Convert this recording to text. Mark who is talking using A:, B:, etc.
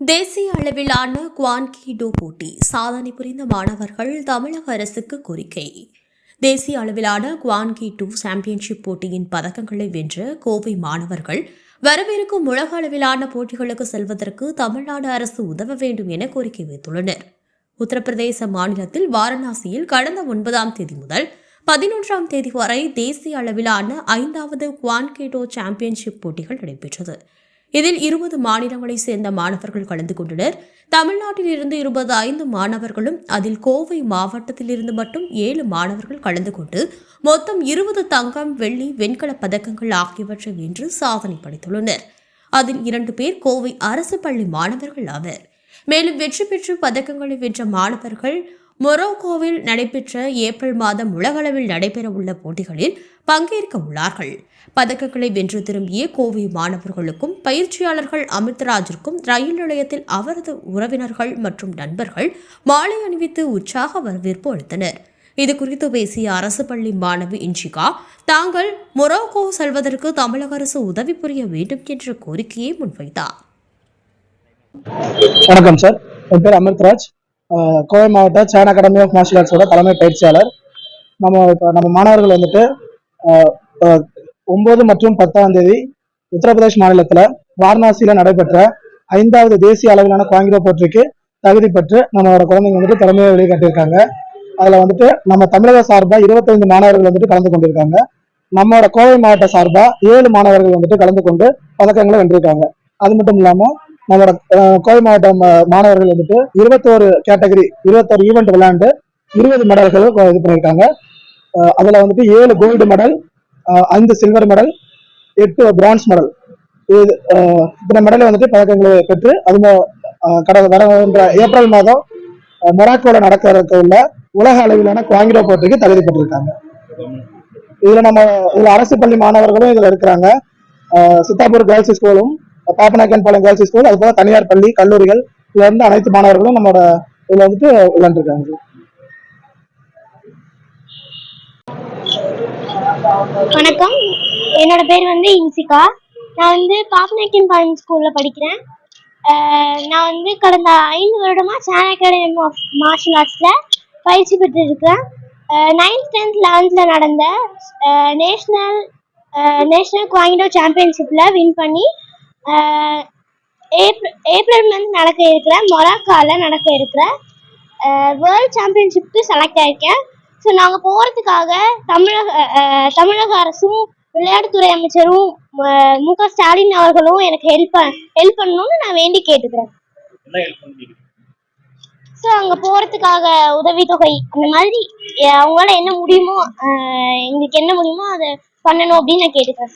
A: தேசிய அளவிலான குவான்கிடோ போட்டி சாதனை புரிந்த மாணவர்கள் தமிழக அரசுக்கு கோரிக்கை. தேசிய அளவிலான குவான்கிடோ சாம்பியன்ஷிப் போட்டியின் பதக்கங்களை வென்ற கோவை மாணவர்கள் வரவிருக்கும் உலக அளவிலான போட்டிகளுக்கு செல்வதற்கு தமிழ்நாடு அரசு உதவ வேண்டும் என கோரிக்கை வைத்துள்ளனர். உத்தரப்பிரதேச மாநிலத்தில் வாரணாசியில் கடந்த ஒன்பதாம் தேதி முதல் பதினொன்றாம் தேதி வரை தேசிய அளவிலான ஐந்தாவது குவான்கேட்டோ சாம்பியன்ஷிப் போட்டிகள் நடைபெற்றது. இதில் இருபது மாநிலங்களைச் சேர்ந்த மாணவர்கள் கலந்து கொண்டனர். தமிழ்நாட்டில் இருந்து இருபது ஐந்து மாணவர்களும் அதில் கோவை மாவட்டத்திலிருந்து மட்டும் ஏழு மாணவர்கள் கலந்து கொண்டு மொத்தம் இருபது தங்கம் வெள்ளி வெண்கலப் பதக்கங்கள் ஆகியவற்றை வென்று சாதனை படைத்துள்ளனர். அதில் இரண்டு பேர் கோவை அரசு பள்ளி மாணவர்கள் ஆவர். மேலும் வெற்றி பெற்று பதக்கங்களை வென்ற மாணவர்கள் மொரோக்கோவில் நடைபெற்ற ஏப்ரல் மாதம் உலகளவில் நடைபெறவுள்ள போட்டிகளில் பங்கேற்க உள்ளார்கள் பதக்கங்களை வென்று திரும்பிய கோவை மாணவர்களுக்கும் பயிற்சியாளர்கள் அமிர்தராஜிற்கும் ரயில் நிலையத்தில் அவரது உறவினர்கள் மற்றும் நண்பர்கள் மாலை அணிவித்து உற்சாக வரவேற்பு அளித்தனர். இது குறித்து பேசிய அரசு பள்ளி மாணவி இன்ஷிகா தாங்கள் மொரோக்கோ செல்வதற்கு தமிழக அரசு உதவி புரிய வேண்டும் என்ற கோரிக்கையை முன்வைத்தார்.
B: வணக்கம் சார். என் பேர் அமிர்தராஜ். கோவை மாவட்ட சைனா அகாடமி ஆஃப் மார்ஷியல் ஆர்ட்ஸோட தலைமை பயிற்சியாளர். நம்ம இப்போ நம்ம மாணவர்கள் வந்துட்டு ஒன்பது மற்றும் பத்தாம் தேதி உத்தரப்பிரதேஷ் மாநிலத்தில் வாரணாசியில் நடைபெற்ற ஐந்தாவது தேசிய அளவிலான குவாங்கிரோ போட்டிக்கு தகுதி பெற்று நம்மளோட குழந்தைங்க வந்துட்டு திறமையை வெளிக்காட்டியிருக்காங்க. அதில் வந்துட்டு நம்ம தமிழக சார்பாக இருபத்தைந்து மாணவர்கள் வந்துட்டு கலந்து கொண்டிருக்காங்க. நம்மளோட கோவை மாவட்ட சார்பாக ஏழு மாணவர்கள் வந்துட்டு கலந்து கொண்டு பதக்கங்களை வென்றிருக்காங்க. அது மட்டும் இல்லாமல் நம்மளோட கோவை மாவட்டம் மாணவர்கள் வந்துட்டு இருபத்தோரு கேட்டகரி இருபத்தோரு ஈவெண்ட் விளையாண்டு இருபது மெடல்களும் இது பண்ணியிருக்காங்க. அதில் வந்துட்டு ஏழு கோல்டு மெடல் ஐந்து சில்வர் மெடல் எட்டு பிரான்ஸ் மெடல் இது இத்தனை மெடலை வந்துட்டு பதக்கங்களை பெற்று அது கடந்த வருகின்ற ஏப்ரல் மாதம் மொராக்கோவில் நடக்கிறதுக்கு உள்ள உலக அளவிலான குவாங்கிரோ போட்டிக்கு தகுதி பெற்றிருக்காங்க. இதில் நம்ம இதில் அரசு பள்ளி மாணவர்களும் இதில் இருக்கிறாங்க. சித்தாப்பூர் கேர்ள்ஸ் ஸ்கூலும் பாப்பநாயக்கன் பாளையம் கேர்ள்ஸ் ஸ்கூல் அது போல தனியார் பள்ளி கல்லூரிகள் இதுல இருந்து அனைத்து மாணவர்களும் நம்மளோட இதுல வந்துட்டு விளையாண்டுருக்காங்க.
C: வணக்கம். என்னோட பேர் வந்து இன்சிகா. நான் வந்து பாப்பநாயக்கன் பாளையம் ஸ்கூல்ல படிக்கிறேன். நான் வந்து கடந்த ஐந்து வருடமா சேன அகாடமி ஆஃப் மார்ஷல் ஆர்ட்ஸ்ல பயிற்சி பெற்று இருக்கேன் நைன்த் டென்த் லெவன்த்ல நடந்த நேஷ்னல் நேஷ்னல் குவாங்கிடோ சாம்பியன்ஷிப்ல வின் பண்ணி ஏப்ரல் ஏப்ரல் மந்த் நடக்க இருக்கிற மொராக்கால நடக்க இருக்கிற வேர்ல்ட் சாம்பியன்ஷிப்க்கு செலக்ட் ஆயிருக்கேன். ஸோ நாங்கள் போகிறதுக்காக தமிழக தமிழக அரசும் விளையாட்டுத்துறை அமைச்சரும் மு க ஸ்டாலின் அவர்களும் எனக்கு ஹெல்ப் ஹெல்ப் பண்ணணும்னு நான் வேண்டி கேட்டுக்கிறேன். ஸோ அங்கே போகிறதுக்காக உதவித்தொகை அந்த மாதிரி அவங்களால என்ன முடியுமோ எங்களுக்கு என்ன முடியுமோ அதை பண்ணணும் அப்படின்னு நான் கேட்டுக்கிறேன்.